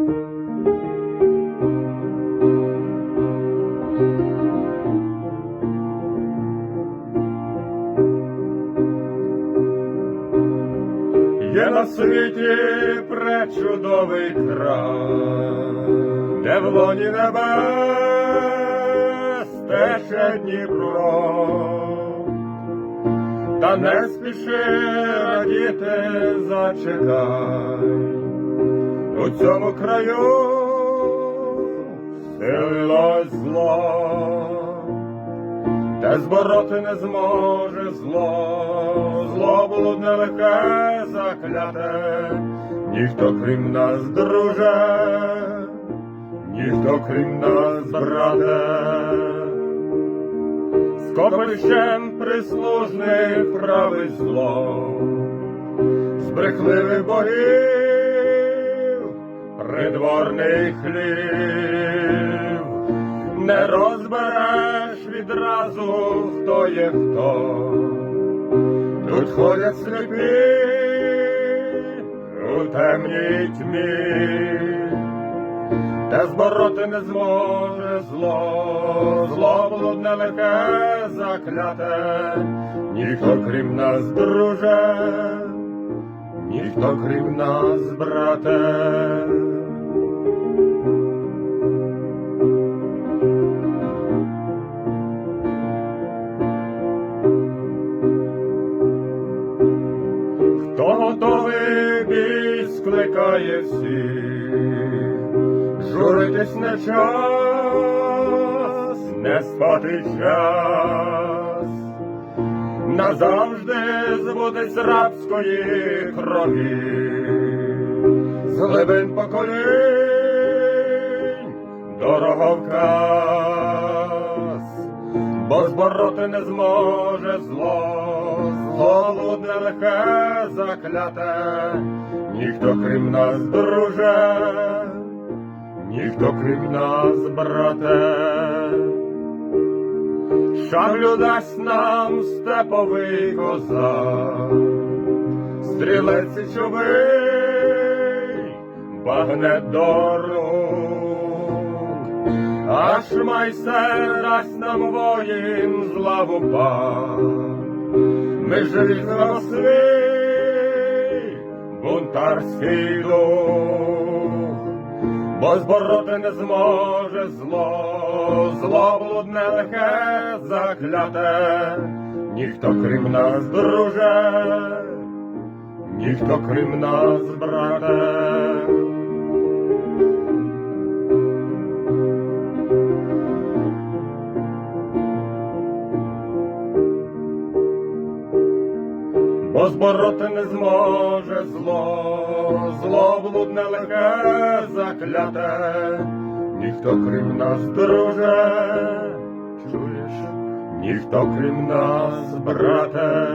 Є на світі пречудовий край, де в лоні небес тече Дніпро, та не спіши радіти, зачекай, у цьому краю силилось зло, те збороти не зможе зло, зло блудне лихе закляте, ніхто крім нас, друже, ніхто крім нас, брате, скопищем прислужних править зло, з брехливих богів придворний хлів, не розбереш відразу, хто є хто. Тут ходять сліпі у темній тьмі, та збороти не зможе зло, зло блудне лихе закляте, ніхто крім нас, друже, ніхто крім нас, брате. Скликає всіх, журитись не час, не спати час, назавжди збудеться з рабської крові, з глибин поколінь дороговказ, бо збороти не зможе зло, зло лудне закляте, ніхто крім нас, друже, ніхто крім нас, брате. Шаблю дасть нам степовий козак, стрілець і чубий, багне до рук, аж майсер дасть нам воїн злаву пан. Ми живемо свій бунтарський дух, бо збороти не зможе зло, зло блудне лихе закляте, ніхто крім нас, друже, ніхто крім нас, брате. Бо збороти не зможе зло, зло блудне лихе закляте, ніхто крім нас, друже, чуєш, ніхто крім нас, брате.